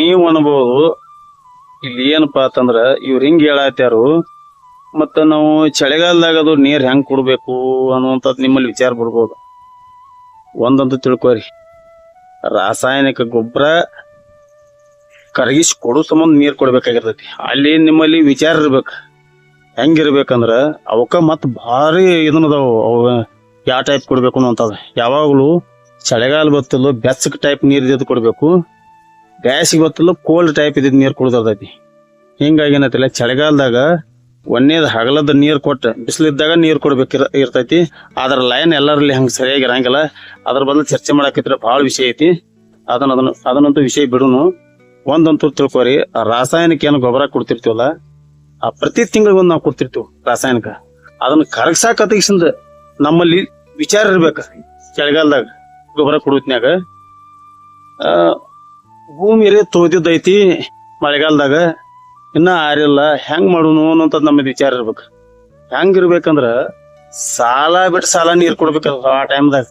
ನೀವು ಅನ್ಬೋದು. ಇಲ್ಲಿ ಏನಪ್ಪಾ ಅಂತಂದ್ರ ಇವ್ರು ಹಿಂಗ್ ಹೇಳತ್ಯಾರು, ಮತ್ತ ನಾವು ಚಳಿಗಾಲದಾಗ ಅದು ನೀರ್ ಹೆಂಗ್ ಕೊಡ್ಬೇಕು ಅನ್ನುವಂಥದ್ದು ನಿಮ್ಮಲ್ಲಿ ವಿಚಾರ ಬಿಡ್ಬೋದು ಒಂದಂತೂ ತಿಳ್ಕೊರಿ. ರಾಸಾಯನಿಕ ಗೊಬ್ಬರ ಕರಗಿಸಿ ಕೊಡೋ ಸಂಬಂಧ ನೀರು ಕೊಡ್ಬೇಕಾಗಿರ್ತೈತಿ. ಅಲ್ಲಿ ನಿಮ್ಮಲ್ಲಿ ವಿಚಾರ ಇರ್ಬೇಕು. ಹೆಂಗಿರ್ಬೇಕಂದ್ರ ಅವಕ್ಕ ಮತ್ ಭಾರಿ ಇದನ್ನದಾವು ಅವು ಯಾವ ಟೈಪ್ ಕೊಡ್ಬೇಕು ಅನ್ನೋಂಥದ್ದು ಯಾವಾಗಲೂ ಚಳಿಗಾಲ ಬತ್ತಲ್ಲೂ ಬೆಸ್ಕ್ ಟೈಪ್ ನೀರು ಕೊಡ್ಬೇಕು. ಬ್ಯಾಸಿಗೆ ಬತ್ತಲು ಕೋಲ್ಡ್ ಟೈಪ್ ಇದ್ದಿದ್ ನೀರು ಕುಡ್ದೈತಿ ಹಿಂಗಾಗಿ ಏನೈತಿಲ್ಲ ಚಳಿಗಾಲದಾಗ ಒನ್ನೇದು ಹಗಲದ ನೀರು ಕೊಟ್ಟು, ಬಿಸಿಲಿದ್ದಾಗ ನೀರು ಕೊಡ್ಬೇಕು ಇರ್ತೈತಿ. ಅದರ ಲೈನ್ ಎಲ್ಲರಲ್ಲಿ ಹಂಗೆ ಸರಿಯಾಗಿ ಇರಂಗಿಲ್ಲ. ಅದ್ರ ಬದಲು ಚರ್ಚೆ ಮಾಡಾಕಿದ್ರೆ ಭಾಳ ವಿಷಯ ಐತಿ. ಅದನ್ನ ಅದನ್ನ, ಅದನ್ನಂತೂ ವಿಷಯ ಬಿಡುನು. ಒಂದಂತೂ ತಿಳ್ಕೊರಿ ಆ ರಾಸಾಯನಿಕ ಏನು ಗೊಬ್ಬರ ಕೊಡ್ತಿರ್ತೀವಲ್ಲ, ಆ ಪ್ರತಿ ತಿಂಗಳಿಗೆ ಒಂದು ನಾವು ಕೊಡ್ತಿರ್ತೀವಿ ರಾಸಾಯನಿಕ. ಅದನ್ನ ಕರಗ್ಸಾಕತ್ತಿಂದ ನಮ್ಮಲ್ಲಿ ವಿಚಾರ ಇರ್ಬೇಕು. ಚಳಿಗಾಲದಾಗ ಗೊಬ್ಬರ ಕೊಡೋತ್ನ್ಯಾಗ ಆ ಭೂಮಿ ರೀ ತೋದಿದ್ದೈತಿ ಮಳೆಗಾಲದಾಗ. ಇನ್ನ ಆರಿಲ್ಲ. ಹೆಂಗ್ ಮಾಡುನು ಅನ್ನೋಂತ ನಮ್ಮ ವಿಚಾರ ಇರ್ಬೇಕು. ಹೆಂಗ್ ಇರ್ಬೇಕಂದ್ರ ಸಾಲ ಬಿಟ್ಟು ಸಾಲ ನೀರ್ ಕೊಡ್ಬೇಕಲ್ಲ ಆ ಟೈಮ್ದಾಗ.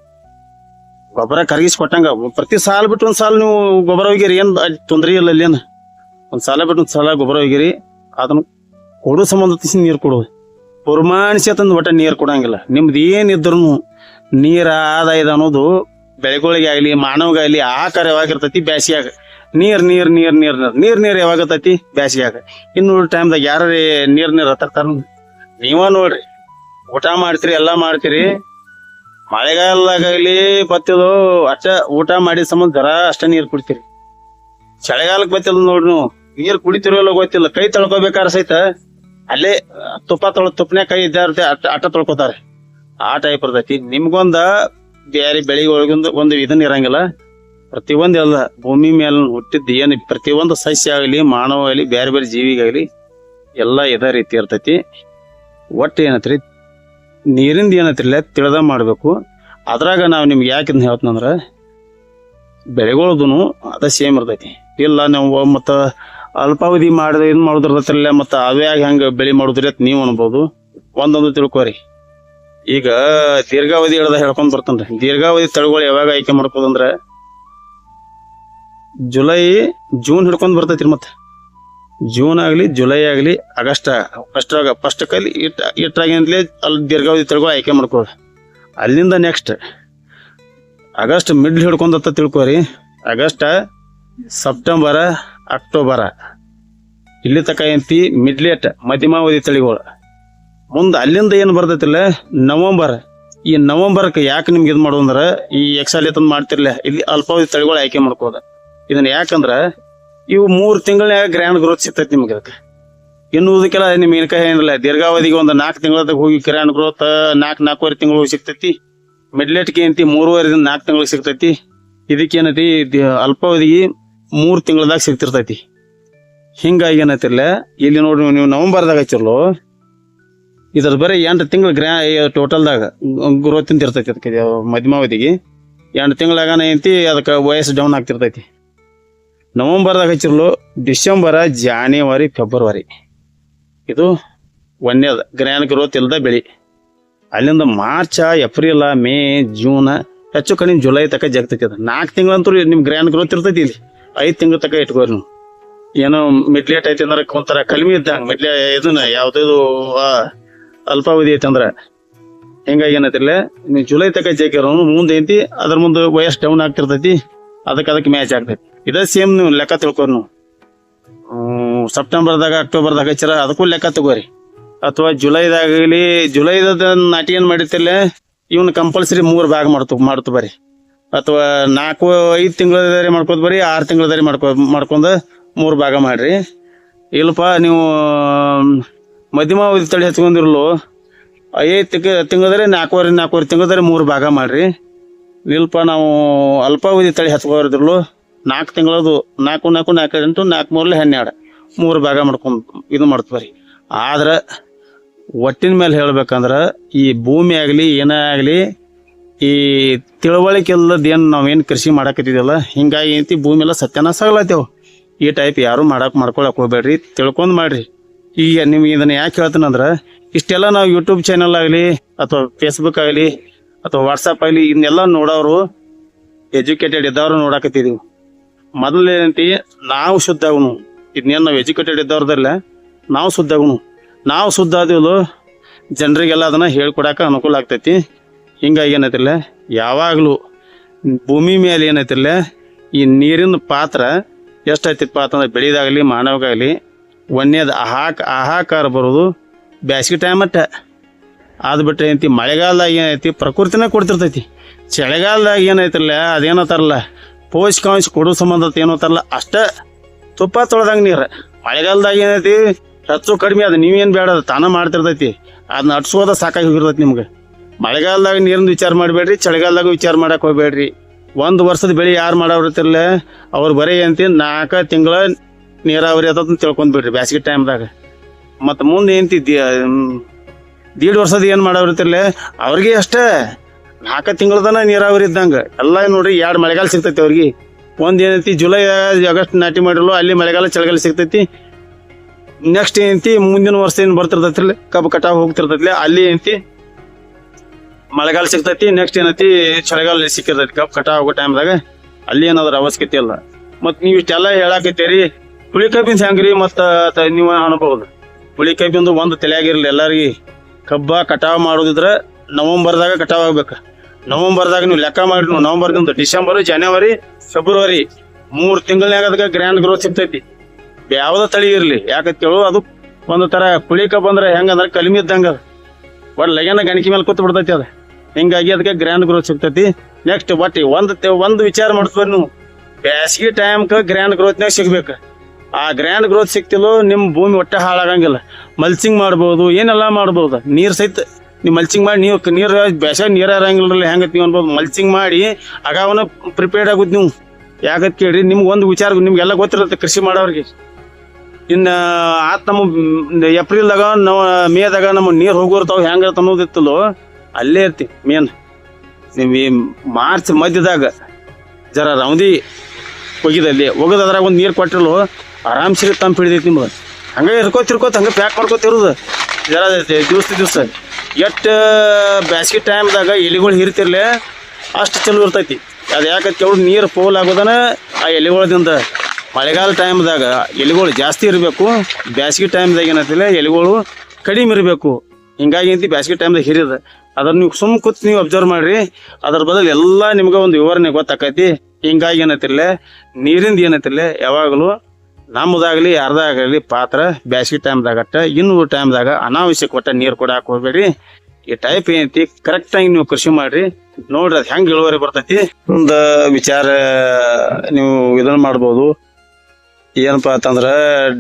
ಗೊಬ್ಬರ ಕರಗಿಸಿ ಕೊಟ್ಟಂಗ ಪ್ರತಿ ಸಾಲ ಬಿಟ್ಟು ಒಂದ್ ಸಾಲ ನೀವು ಗೊಬ್ಬರ ಹೋಗಿರಿ ಏನ್ ತೊಂದರೆ ಇಲ್ಲ ಅಲ್ಲಿ ಏನು? ಒಂದ್ ಸಾಲ ಬಿಟ್ಟು ಒಂದ್ ಸಾಲ ಗೊಬ್ಬರ ಹೋಗಿರಿ ಅದನ್ನ ಕೊಡೋ ಸಂಬಂಧ ತಿಸಿ ನೀರ್ ಕೊಡೋದು ಪುರ್ಮಾಣಿಸಿ ತಂದು ಒಟ್ಟ ನೀರು ಕೊಡಂಗಿಲ್ಲ. ನಿಮ್ದು ಏನಿದ್ರು ನೀರ ಆದಾಯದ ಅನ್ನೋದು ಬೆಳೆಗಳಿಗೆ ಆಗ್ಲಿ ಮಾನವಗಾಗ್ಲಿ ಆಕಾರವಾಗಿರ್ತೈತಿ ಬ್ಯಾಸಿಯಾಗ ನೀರ್ ನೀರ್ ನೀರ್ ನೀರ್ ನೀರ್. ನೀರ್ ನೀರ್ ಯಾವಾಗತೈತಿ ಬ್ಯಾಸಿಯಾಗ ಇನ್ನು ಟೈಮ್ದಾಗ ಯಾರ ನೀರ್ ನೀರ್ ಹತ್ತಾರ ನೀವ ನೋಡ್ರಿ. ಊಟ ಮಾಡ್ತೀರಿ, ಎಲ್ಲಾ ಮಾಡ್ತೀರಿ. ಮಳೆಗಾಲದಾಗಲಿ ಬತ್ತಿದು ಅಷ್ಟ ಊಟ ಮಾಡಿದ ಸಂಬಂಧ ಜರ ಅಷ್ಟ ನೀರ್ ಕುಡಿತೀರಿ. ಚಳಿಗಾಲಕ್ಕೆ ಬತ್ತಿಲ್ಲ ನೋಡ್ರಿ ನೀರ್ ಕುಡಿತಿರೋ ಗೊತ್ತಿಲ್ಲ. ಕೈ ತೊಳ್ಕೊಬೇಕಾದ್ರೆ ಸಹಿತ ಅಲ್ಲೇ ತುಪ್ಪ ತೊಳ ತುಪ್ಪನ್ಯಾಗ ಕೈ ಇದ್ದ ಅಟ್ಟ ತೊಳ್ಕೊತಾರೆ. ಆ ಟೈಪ್ ಇರ್ತೈತಿ. ನಿಮ್ಗೊಂದ ಬೇರೆ ಬೆಳಿಗ್ಗೆ ಒಳಗೊಂದು, ಒಂದು ಇದನ್ನ ಇರಂಗಿಲ್ಲ. ಪ್ರತಿಯೊಂದು ಎಲ್ಲ ಭೂಮಿ ಮೇಲೆ ಹುಟ್ಟಿದ್ದು ಏನು ಪ್ರತಿಯೊಂದು ಸಸ್ಯ ಆಗಲಿ, ಮಾನವ ಆಗಲಿ, ಬೇರೆ ಬೇರೆ ಜೀವಿಗಾಗಲಿ ಎಲ್ಲ ಇದೇ ರೀತಿ ಇರ್ತೈತಿ. ಒಟ್ಟು ಏನತ್ರಿ, ನೀರಿಂದ ಏನತ್ರಿಲ್ಲ ತಿಳಿದ ಮಾಡಬೇಕು. ಅದ್ರಾಗ ನಾವು ನಿಮ್ಗೆ ಯಾಕೆ ಹೇಳ್ತಂದ್ರೆ ಬೆಳೆಗಳದೂ ಅದ ಸೇಮ್ ಇರ್ತೈತಿ. ಇಲ್ಲ ನಾವು ಮತ್ತು ಅಲ್ಪಾವಧಿ ಮಾಡಿದ ಇದು ಮಾಡೋದಿರ್ತೈತಿಲ್ಲ ಮತ್ತು ಅವೇ ಹೆಂಗೆ ಬೆಳೆ ಮಾಡೋದ್ರಿ ಅಂತ ನೀವು ಅನ್ಬೋದು. ಒಂದೊಂದು ತಿಳ್ಕೊರಿ. ಈಗ ದೀರ್ಘಾವಧಿ ಹೇಳ್ದ ಹೇಳ್ಕೊಂಡ್ ರೀ ದೀರ್ಘಾವಧಿ ತಳಿಗಳು ಯಾವಾಗ ಆಯ್ಕೆ ಮಾಡ್ಕೋದಂದ್ರ ಜುಲೈ, ಜೂನ್ ಹಿಡ್ಕೊಂಡ್ ಬರ್ತೈತಿ ಮತ್ತೆ. ಜೂನ್ ಆಗಲಿ, ಜುಲೈ ಆಗಲಿ, ಆಗಸ್ಟ್ ಫಸ್ಟ್ ಫಸ್ಟ್ ಕಲ್ಲಿ ಇಟ್ ಇಟ್ಟಾಗಿಂದಲೇ ಅಲ್ಲಿ ದೀರ್ಘಾವಧಿ ತಳಿಗಳು ಆಯ್ಕೆ ಮಾಡ್ಕೊಳ್ಳಿ ಅಲ್ಲಿಂದ ನೆಕ್ಸ್ಟ್ ಆಗಸ್ಟ್ ಮಿಡ್ಲ್ ಹಿಡ್ಕೊಂಡತ್ತ ತಿಳ್ಕೊರಿ. ಆಗಸ್ಟ್ ಸೆಪ್ಟೆಂಬರ ಅಕ್ಟೋಬರ ಇಲ್ಲಿ ತಕ ಎಂತಿ ಮಿಡ್ಲೇಟ್ ಮಧ್ಯಮಾವಧಿ ತಳಿಗಳು. ಮುಂದೆ ಅಲ್ಲಿಂದ ಏನು ಬರ್ತೈತಿಲ್ಲ? ನವಂಬರ್. ಈ ನವಂಬರ್ಕ್ ಯಾಕೆ ನಿಮ್ಗೆ ಇದು ಮಾಡು ಅಂದ್ರೆ ಈ ಎಕ್ಸಾಲಿ ತಂದು ಮಾಡ್ತಿರ್ಲ, ಇಲ್ಲಿ ಅಲ್ಪಾವಧಿ ತಳಿಗಳು ಆಯ್ಕೆ ಮಾಡ್ಕೋದ ಇದನ್ನ ಯಾಕಂದ್ರ ಇವು ಮೂರು ತಿಂಗಳ ಗ್ರ್ಯಾಂಡ್ ಗ್ರೋತ್ ಸಿಗ್ತೈತಿ ನಿಮ್ಗೆ ಅದಕ್ಕೆ. ಇನ್ನು ಉದಕ್ಕೆಲ್ಲ ನಿಮ್ ಏನಿಲ್ಲ ದೀರ್ಘಾವಧಿಗೆ ಒಂದು ನಾಲ್ಕು ತಿಂಗಳದಾಗ ಹೋಗಿ ಗ್ರ್ಯಾಂಡ್ ಗ್ರೋತ್ ನಾಲ್ಕು, ನಾಲ್ಕೂವರೆ ತಿಂಗಳು ಸಿಗ್ತೈತಿ. ಮಿಡ್ಲೆಟ್ಗೆ ಏನತಿ ಮೂರುವರೆದಿಂದ ನಾಲ್ಕು ತಿಂಗಳಿಗೆ ಸಿಗ್ತೈತಿ. ಇದಕ್ಕೇನೈತಿ ಅಲ್ಪಾವಧಿಗೆ ಮೂರು ತಿಂಗಳದಾಗ ಸಿಗ್ತಿರ್ತೈತಿ. ಹಿಂಗಾಗಿ ಏನೈತಿಲ್ಲ ಇಲ್ಲಿ ನೋಡ್ರಿ ನೀವು ನವಂಬರ್ದಾಗ ಹಚ್ಚಿರ್ಲು ಇದ್ರ ಬರೀ ಎಂಟು ತಿಂಗಳು ಗ್ರ್ಯಾ ಟೋಟಲ್ದಾಗ ಗ್ರೋತ್ ಇರ್ತೈತಿ ಅದಕ್ಕೆ, ಮಧ್ಯಮಾವಧಿಗೆ. ಎಂಟು ತಿಂಗಳಾಗ ಏನಂತಿ ಅದಕ್ಕೆ ವಯಸ್ಸು ಡೌನ್ ಆಗ್ತಿರ್ತೈತಿ. ನವಂಬರ್ದಾಗ ಹಚ್ಚಿರ್ಲು ಡಿಸೆಂಬರ ಜಾನ್ಯುವರಿ ಫೆಬ್ರವರಿ. ಇದು ಒಂದೇದ. ಗ್ರ್ಯಾನ್ ಗ್ರೋತ್ ತಿಲ್ದ ಬೆಳಿ. ಅಲ್ಲಿಂದ ಮಾರ್ಚ, ಏಪ್ರಿಲ, ಮೇ, ಜೂನ್, ಹೆಚ್ಚು ಕಡಿಮೆ ಜುಲೈ ತಕ ಜಗ್ತೈತಿ ಅದು. ನಾಲ್ಕು ತಿಂಗಳಂತೂ ನಿಮ್ಮ ಗ್ರ್ಯಾನ್ ಗ್ರೋತ್ ಇರ್ತೈತಿ ಇಲ್ಲಿ. ಐದು ತಿಂಗಳ ತಕ ಇಟ್ಕೋರಿ ನೀವು. ಏನೋ ಮಿಡ್ಲೇಟ್ ಐತಿ ಅಂದ್ರೆ ಒಂಥರ ಕಲ್ಮಿ ಇದ್ದಂಗೆ ಮಿಡ್ಲೆ ಇದನ್ನ ಯಾವ್ದು ಅಲ್ಪಾವಧಿ ಐತಿ ಅಂದ್ರೆ. ಹಿಂಗಾಗಿ ಏನೈತಿಲ್ಲ ನೀವು ಜುಲೈ ತಕ ಜಗ್ಗಿರೋ ಮುಂದೆ ಐತಿ, ಅದ್ರ ಮುಂದೆ ವಯಸ್ಸು ಡೌನ್ ಆಗ್ತಿರ್ತೈತಿ. ಅದಕ್ಕೆ ಅದಕ್ಕೆ ಮ್ಯಾಚ್ ಆಗ್ತೈತಿ. ಇದೇ ಸೇಮ್ ನೀವು ಲೆಕ್ಕ ತಿಳ್ಕೊರಿ ನೀವು. ಸೆಪ್ಟೆಂಬರ್ದಾಗ ಅಕ್ಟೋಬರ್ದಾಗ ಹಚ್ಚಿರ, ಅದಕ್ಕೂ ಲೆಕ್ಕ ತಗೋರಿ. ಅಥವಾ ಜುಲೈದಾಗಲಿ ಜುಲೈದ ನಾಟಿ ಏನು ಮಾಡಿರ್ತಿಲ್ಲ ಇವನು ಕಂಪಲ್ಸರಿ ಮೂರು ಭಾಗ ಮಾಡ್ತು ಮಾಡ್ತು ಬರ್ರಿ ಅಥವಾ ನಾಲ್ಕು, ಐದು ತಿಂಗಳದಾರಿ ಮಾಡ್ಕೋದು ಬರ್ರಿ ಆರು ತಿಂಗಳದಾರಿ ಮಾಡ್ಕೊ, ಮಾಡ್ಕೊಂಡು ಮೂರು ಭಾಗ ಮಾಡಿರಿ. ಇಲ್ಲಪ್ಪ, ನೀವು, ಮಧ್ಯಮ ಅವಧಿ ತಳಿ ಹಚ್ಕೊಂಡಿರಲು, ಐದು ತಿಂಗ ತಿಂಗಳದಾರಿ ನಾಲ್ಕೂವರೆ ನಾಲ್ಕೂವರೆ ತಿಂಗಳದಾರಿ ಮೂರು ಭಾಗ ಮಾಡ್ರಿ. ಇಲ್ಪ ನಾವು ಅಲ್ಪಾವಧಿ ತಳಿ ಹಚ್ಕೊಂಡಿರ್ಲು ನಾಲ್ಕು ತಿಂಗಳದು ನಾಲ್ಕು ನಾಲ್ಕು ನಾಲ್ಕು, ಎಂಟು, ನಾಲ್ಕು ಮೂರಲೆ ಹನ್ನೆರಡು. ಮೂರು ಭಾಗ ಮಾಡ್ಕೊಂಡು ಇದು ಮಾಡ್ತೀವಿ ರೀ ಆದ್ರೆ ಒಟ್ಟಿನ ಮೇಲೆ ಹೇಳ್ಬೇಕಂದ್ರೆ ಈ ಭೂಮಿ ಆಗಲಿ ಏನೇ ಆಗಲಿ, ಈ ತಿಳುವಳಿಕೆ ಇಲ್ಲದೇನು ನಾವೇನು ಕೃಷಿ ಮಾಡಕತ್ತಿದ್ದಿಲ್ಲ ಹಿಂಗಾಗಿ ಏನೈತಿ ಭೂಮಿ ಎಲ್ಲ ಸತ್ಯನ ಆಗ್ಲತ್ತೇವು ಈ ಟೈಪ್ ಯಾರು ಮಾಡಕ್, ಮಾಡ್ಕೊಳಕ್ ಹೋಗ್ಬೇಡ್ರಿ, ತಿಳ್ಕೊಂಡು ಮಾಡ್ರಿ. ಈಗ ನಿಮ್ಗೆ ಇದನ್ನ ಯಾಕೆ ಹೇಳ್ತೀನಂದ್ರೆ, ಇಷ್ಟೆಲ್ಲ ನಾವು ಯೂಟ್ಯೂಬ್ ಚಾನಲ್ ಆಗಲಿ ಅಥವಾ ಫೇಸ್ಬುಕ್ ಆಗಲಿ ಅಥವಾ ವಾಟ್ಸಪ್ ಅಲ್ಲಿ ಇದನ್ನೆಲ್ಲ ನೋಡೋರು ಎಜುಕೇಟೆಡ್ ಇದ್ದವ್ರು ನೋಡಾಕತ್ತಿದೀವಿ. ಮೊದಲು ಏನಂತಿ, ನಾವು ಶುದ್ಧ ಆಗುನು ಇದನ್ನೇನು ನಾವು ಎಜುಕೇಟೆಡ್ ಇದ್ದವ್ರದಲ್ಲ, ನಾವು ಶುದ್ಧ ಆಗುನು ನಾವು ಶುದ್ಧ ಆದಿವಲು ಜನರಿಗೆಲ್ಲ ಅದನ್ನ ಹೇಳ್ಕೊಡಾಕ ಅನುಕೂಲ ಆಗ್ತೈತಿ. ಹಿಂಗಾಗಿ ಏನೈತಿಲ್ಲ ಯಾವಾಗಲೂ ಭೂಮಿ ಮೇಲೆ ಏನೈತಿಲ್ಲ ಈ ನೀರಿನ ಪಾತ್ರ ಎಷ್ಟೈತಿಪ್ಪ ಅಂತಂದ್ರೆ ಬೆಳೆದಾಗಲಿ ಮಾನವಾಗಲಿ ಒಂದೇದು ಆಹಾಕ, ಆಹಾಕಾರ ಬರೋದು ಬ್ಯಾಸಿಗೆ ಟೈಮ್ ಅಟ್ಟ. ಅದು ಬಿಟ್ಟರೆ ಏನೈತಿ, ಮಳೆಗಾಲದಾಗ ಏನೈತಿ, ಪ್ರಕೃತಿನೇ ಕೊಡ್ತಿರ್ತೈತಿ. ಚಳಿಗಾಲದಾಗ ಏನೈತಿಲ್ಲ ಅದೇನತ್ತಾರಲ್ಲ ಪೋಷಕಾಂಶ ಕೊಡೋ ಸಂಬಂಧ ಏನತ್ತಾರಲ್ಲ ಅಷ್ಟೇ ತುಪ್ಪ ತೊಳೆದಂಗೆ ನೀರು. ಮಳೆಗಾಲದಾಗ ಏನೈತಿ, ಹೆಚ್ಚು ಕಡಿಮೆ ಅದು ನೀವೇನು ಬೇಡ, ಅದು ತಾನ ಮಾಡ್ತಿರ್ತೈತಿ. ಅದನ್ನ ಅಟ್ಸೋದ ಸಾಕಾಗಿ ಹೋಗಿರ್ತೈತಿ ನಿಮ್ಗೆ. ಮಳೆಗಾಲದಾಗ ನೀರಿನ ವಿಚಾರ ಮಾಡಬೇಡ್ರಿ, ಚಳಿಗಾಲದಾಗ ವಿಚಾರ ಮಾಡಕ್ಕೆ ಹೋಗ್ಬೇಡ್ರಿ. ಒಂದು ವರ್ಷದ ಬೆಳೆ ಯಾರು ಮಾಡೋರಿರ್ತಿರಲ್ಲ ಅವ್ರು ಬರೀ ಏನಂತಿ ನಾಲ್ಕು ತಿಂಗಳ ನೀರಾವರಿ ಅದ ತಿಳ್ಕೊಂಡ್ಬಿಡ್ರಿ ಬ್ಯಾಸಿಗೆ ಟೈಮ್ದಾಗ ಮತ್ತು ಮುಂದೆ ಏನಂತಿ ದೀಡ್ ವರ್ಷದ ಏನು ಮಾಡೋರಿರ್ತಿರಲ್ಲ ಅವ್ರಿಗೆ ಅಷ್ಟೇ. ನಾಲ್ಕು ತಿಂಗಳದನ ನೀರಾವರಿ ಇದ್ದಂಗೆ. ಎಲ್ಲ ನೋಡ್ರಿ ಎರಡು ಮಳೆಗಾಲ ಸಿಗ್ತೈತಿ ಅವ್ರಿಗೆ. ಒಂದು ಏನೈತಿ, ಜುಲೈ, ಆಗಸ್ಟ್ ನಾಟಿ ಮಾಡಿರಲು ಅಲ್ಲಿ ಮಳೆಗಾಲ ಚಳಿಗಾಲ ಸಿಗ್ತೈತಿ. ನೆಕ್ಸ್ಟ್ ಏನೈತಿ, ಮುಂದಿನ ವರ್ಷ ಏನು ಬರ್ತಿರ್ತೈತಿ ಕಬ್ಬು ಕಟಾವು ಹೋಗ್ತಿರ್ತೈತಿ ಅಲ್ಲಿ ಏನೈತಿ, ಮಳೆಗಾಲ ಸಿಗ್ತೈತಿ. ನೆಕ್ಸ್ಟ್ ಏನೈತಿ, ಚಳಿಗಾಲ ಸಿಕ್ಕಿರ್ತೈತಿ, ಕಬ್ಬು ಕಟಾವು ಹೋಗೋ ಟೈಮ್ದಾಗ. ಅಲ್ಲಿ ಏನಾದ್ರ ಅವಶ್ಯಕತೆ ಇಲ್ಲ. ಮತ್ತು ನೀವು ಇಷ್ಟೆಲ್ಲ ಹೇಳಾಕತ್ತೀರಿ. ಹುಳಿ ಕಬ್ಬಿನ ಹೆಂಗ್ರಿ ಮತ್ತು ನೀವು ಅನ್ಬಹುದು ಹುಳಿ ಕಬ್ಬಿಂದು ಒಂದು ತಲೆಯಾಗಿರಲಿ ಎಲ್ಲಾರ್ಗಿ. ಕಬ್ಬ ಕಟಾವು ಮಾಡೋದಿದ್ರೆ ನವೆಂಬರ್ದಾಗ ಕಟಾವು ಆಗ್ಬೇಕು. ನವೆಂಬರ್ದಾಗ ನೀವು ಲೆಕ್ಕ ಮಾಡಿ ನವೆಂಬರ್ದಿಂದ ಡಿಸೆಂಬರ್, ಜನವರಿ, ಫೆಬ್ರವರಿ, ಮೂರು ತಿಂಗಳನ್ಯಾಗ ಅದಕ್ಕೆ ಗ್ರ್ಯಾಂಡ್ ಗ್ರೋತ್ ಸಿಗ್ತೈತಿ. ಯಾವ್ದ ತಳಿ ಇರ್ಲಿ ಯಾಕಂತ ಕೇಳು ಅದು ಒಂದು ತರ ಕುಳಿ ಕಬ್ಬ ಅಂದ್ರೆ ಹೆಂಗಂದ್ರೆ ಕಲಿಮಿ ಇದ್ದಂಗ ಅದು. ಒಟ್ಟು ಲಗನ ಗಣಕಿ ಮೇಲೆ ಕೂತ್ ಬಿಡ್ತೈತಿ ಅದು. ಹಿಂಗಾಗಿ ಅದಕ್ಕೆ ಗ್ರ್ಯಾಂಡ್ ಗ್ರೋತ್ ಸಿಗ್ತೈತಿ. ನೆಕ್ಸ್ಟ್ ಒಟ್ಟು ಒಂದು ಒಂದು ವಿಚಾರ ಮಾಡಿಸ್ಬೇಕು ನೀವು. ಬೇಸಿಗೆ ಟೈಮ್ಕ ಗ್ರ್ಯಾಂಡ್ ಗ್ರೋತ್ನಾಗ ಸಿಗ್ಬೇಕು. ಆ ಗ್ರ್ಯಾಂಡ್ ಗ್ರೋತ್ ಸಿಕ್ತಿಲ್ಲೋ ನಿಮ್ಮ ಭೂಮಿ ಒಟ್ಟೆ ಹಾಳಾಗಂಗಿಲ್ಲ. ಮಲ್ಚಿಂಗ್ ಮಾಡ್ಬೋದು, ಏನೆಲ್ಲ ಮಾಡ್ಬೋದು. ನೀರು ಸಹಿತ ನೀವು ಮಲ್ಚಿಂಗ್ ಮಾಡಿ, ನೀವು ನೀರು ಬ್ಯಾಸಾಗ ನೀರು ಇರಂಗಿಲ್ಲ ಹೆಂಗತ್ ನೀವು ಅನ್ಬೋದು. ಮಲ್ಚಿಂಗ್ ಮಾಡಿ, ಆಗಾವನ ಪ್ರಿಪೇರ್ಡ್ ಆಗುದು ನೀವು. ಯಾಕತ್ ಕೇಳ್ರಿ, ನಿಮ್ಗೆ ಒಂದು ವಿಚಾರ ನಿಮ್ಗೆಲ್ಲ ಗೊತ್ತಿರುತ್ತೆ ಕೃಷಿ ಮಾಡೋರಿಗೆ. ಇನ್ನು ಆತ ನಮ್ಮ ಏಪ್ರಿಲ್ದಾಗ ನಾವು, ಮೇದಾಗ ನಮ್ಮ ನೀರು ಹೋಗೋರ್ತಾವ ಹೆಂಗೆ ಅನ್ನೋದಿತ್ತಲ್ಲೋ, ಅಲ್ಲೇ ಇರ್ತಿ ಮೇನ್ ನೀವು ಮಾರ್ಚ್ ಮಧ್ಯದಾಗ, ಜರ ರೌಂದಿ ಒಗಿದಲ್ಲಿ ಒಗದ ಅದ್ರಾಗ ಒಂದು ನೀರು ಕೊಟ್ಟಿರಲು ಆರಾಮ್ಸೆ ತಂಪು ಹಿಡಿದೈತಿ ನಿಮ್ಗೆ. ಹಂಗೆ ಇರ್ಕೋತ ಇರ್ಕೋತ ಹಂಗೆ ಪ್ಯಾಕ್ ಮಾಡ್ಕೋತಿರೋದು ಜರ ದಿವಸ ದಿವಸ. ಎಷ್ಟು ಬ್ಯಾಸ್ಗೆ ಟೈಮ್ದಾಗ ಎಲೆಗಳು ಹಿರಿತಿರ್ಲೆ, ಅಷ್ಟು ಚಲೋ ಇರ್ತೈತಿ. ಅದು ಯಾಕಂತ ಕೇಳಿ ನೀರು ಪೋಲ್ ಆಗೋದನ ಆ ಎಲೆಗಳದಿಂದ. ಮಳೆಗಾಲ ಟೈಮ್ದಾಗ ಎಲೆಗಳು ಜಾಸ್ತಿ ಇರಬೇಕು, ಬ್ಯಾಸ್ಗೆ ಟೈಮ್ದಾಗ ಏನಂತಿಲ್ಲ ಎಲೆಗಳು ಕಡಿಮೆ ಇರಬೇಕು. ಹಿಂಗಾಗಿ ಅಂತ ಬ್ಯಾಸ್ಗೆ ಟೈಮ್ದಾಗ ಹಿರಿದ. ಅದನ್ನು ನೀವು ಸುಮ್ ಕೂತ್ ನೀವು ಅಬ್ಸರ್ವ್ ಮಾಡ್ರಿ. ಅದ್ರ ಬದಲು ಎಲ್ಲ ನಿಮ್ಗೆ ಒಂದು ವಿವರಣೆ ಗೊತ್ತಾಕೈತಿ. ಹಿಂಗಾಗಿ ಏನತಿರ್ಲೆ ನೀರಿಂದ ಏನತಿರ್ಲೆ ಯಾವಾಗಲೂ ನಮ್ಮದಾಗಲಿ, ಯಾರ್ದಾಗಲಿ ಪಾತ್ರ ಬ್ಯಾಸ್ಗೆ ಟೈಮ್ದಾಗಟ್ಟ ಇನ್ನು ಟೈಮ್ದಾಗ ಅನಾವಶ್ಯಕ ಕೊಟ್ಟ ನೀರು ಕೂಡ ಹೋಗ್ಬೇಡಿ ಈ ಟೈಪ್ ಏನೈತಿ ಕರೆಕ್ಟಾಗಿ ನೀವು ಕೃಷಿ ಮಾಡ್ರಿ. ನೋಡ್ರಿ, ಅದು ಹೆಂಗೆ ಇಳುವರಿ ಬರ್ತೈತಿ. ಒಂದು ವಿಚಾರ ನೀವು ಇದನ್ನ ಮಾಡ್ಬೋದು. ಏನಪ್ಪಾ ಅಂತಂದ್ರ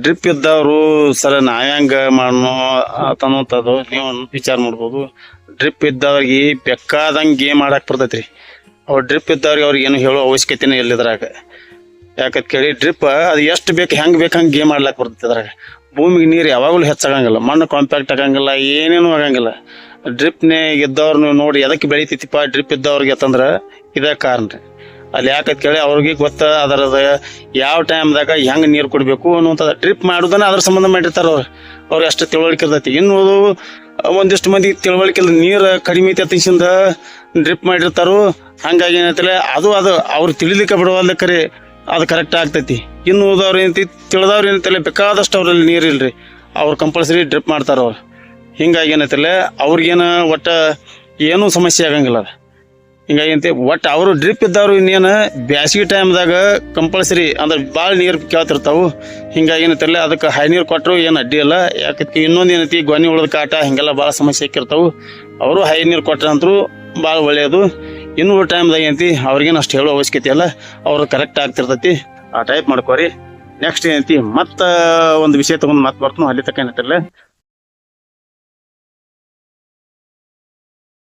ಡ್ರಿಪ್ ಇದ್ದವರು ಸರ ನಾವ್ ಹೆಂಗ ಮಾಡೋ ನೀವು ವಿಚಾರ ಮಾಡ್ಬೋದು. ಡ್ರಿಪ್ ಇದ್ದವ್ರಿಗೆ ಬೇಕಾದಂಗೆ ಗೇಮ್ ಬರ್ತೈತಿ ಅವ್ರು ಡ್ರಿಪ್ ಇದ್ದವ್ರಿಗೆ ಅವ್ರಿಗೆ ಏನು ಹೇಳೋ ಅವಶ್ಯಕತೆನೇ ಇಲ್ಲ ಇದ್ರಾಗ. ಯಾಕಂತ ಕೇಳಿ ಡ್ರಿಪ್ ಅದು ಎಷ್ಟು ಬೇಕು, ಹೆಂಗೆ ಬೇಕು, ಹಂಗೆ ಗೇಮ್ ಮಾಡ್ಲಾಕ್ ಬರ್ತದೆ ಅದ್ರಾಗ. ಭೂಮಿಗೆ ನೀರು ಯಾವಾಗಲೂ ಹೆಚ್ಚಾಗಂಗಿಲ್ಲ, ಮಣ್ಣು ಕಾಂಪ್ಯಾಕ್ಟ್ ಆಗಂಗಿಲ್ಲ, ಏನೇನು ಆಗಂಗಿಲ್ಲ. ಡ್ರಿಪ್ನೇ ಇದ್ದವ್ರು ನೀವು ನೋಡಿ ಎದಕ್ಕೆ ಬೆಳಿತೈತಿಪ್ಪ ಡ್ರಿಪ್ ಇದ್ದವ್ರಿಗೆ ಅಂತಂದ್ರೆ ಇದೇ ಕಾರಣ ರೀ. ಅಲ್ಲಿ ಯಾಕಂತ ಕೇಳಿ ಅವ್ರಿಗೆ ಗೊತ್ತ, ಅದರದ ಯಾವ ಟೈಮ್ದಾಗ ಹೆಂಗೆ ನೀರು ಕೊಡಬೇಕು ಅನ್ನುವಂಥದ್ದು ಡ್ರಿಪ್ ಮಾಡೋದನ್ನ ಅದ್ರ ಸಂಬಂಧ ಮಾಡಿರ್ತಾರೆ ಅವ್ರು. ಅವ್ರು ಎಷ್ಟು ತಿಳುವಳಿಕೆ ಇರ್ತೈತಿ. ಇನ್ನು ಒಂದಿಷ್ಟು ಮಂದಿ ತಿಳುವಳಿಕೆ ನೀರು ಕಡಿಮೆ ಐತಿ ಡ್ರಿಪ್ ಮಾಡಿರ್ತಾರೋ. ಹಂಗಾಗಿ ಏನಂತಲೇ ಅದು ಅದು ಅವ್ರು ತಿಳಿಲಿಕ್ಕೆ ಬಿಡುವಲ್ಲ ಕರೆ. ಅದು ಕರೆಕ್ಟ್ ಆಗ್ತೈತಿ. ಇನ್ನು ಉಳಿದವ್ರು ಏನೈತಿ, ತಿಳಿದವ್ರು ಏನೈತಿಲ್ಲ, ಬೇಕಾದಷ್ಟು ಅವರಲ್ಲಿ ನೀರು ಇಲ್ರಿ. ಅವ್ರು ಕಂಪಲ್ಸರಿ ಡ್ರಿಪ್ ಮಾಡ್ತಾರೆ ಅವ್ರು. ಹಿಂಗಾಗಿ ಏನೈತಿಲ್ಲ, ಅವ್ರಿಗೇನು ಒಟ್ಟು ಏನೂ ಸಮಸ್ಯೆ ಆಗಂಗಿಲ್ಲ ಅದು. ಹಿಂಗಾಗಿ ಅಂತ ಒಟ್ಟು ಅವರು ಡ್ರಿಪ್ ಇದ್ದವ್ರು ಇನ್ನೇನು ಬ್ಯಾಸಿಗೆ ಟೈಮ್ದಾಗ ಕಂಪಲ್ಸರಿ ಅಂದ್ರೆ ಭಾಳ ನೀರು ಕೇಳ್ತಿರ್ತಾವು. ಹಿಂಗಾಗಿ ಏನೈತಿಲ್ಲ, ಅದಕ್ಕೆ ಹೈ ನೀರು ಕೊಟ್ಟರು ಏನು ಅಡ್ಡಿ ಇಲ್ಲ. ಯಾಕೆ ಇನ್ನೊಂದು ಏನೈತಿ ಗೊನೆ ಉಳಿದ ಕಾಟ, ಹಿಂಗೆಲ್ಲ ಭಾಳ ಸಮಸ್ಯೆ ಆಕಿರ್ತಾವು. ಅವರು ಹೈ ನೀರು ಕೊಟ್ರಂತರೂ ಭಾಳ ಒಳ್ಳೆಯದು ಇನ್ನು ಟೈಮ್ದಾಗ ಏನತಿ, ಅವ್ರಿಗೇನು ಅಷ್ಟು ಹೇಳೋ ಅವಶ್ಯಕತೆ ಇಲ್ಲ, ಅವ್ರು ಕರೆಕ್ಟ್ ಆಗ್ತಿರ್ತೈತಿ. ಆ ಟೈಪ್ ಮಾಡ್ಕೋರಿ. ನೆಕ್ಸ್ಟ್ ಏನಂತಿ, ಮತ್ತೆ ಒಂದು ವಿಷಯ ತಗೊಂಡು ಮತ್ತೆ ಬರ್ತೀನಿ ಅಲ್ಲಿ ತಕ್ಕ ಏನೈತಿಲ್ಲ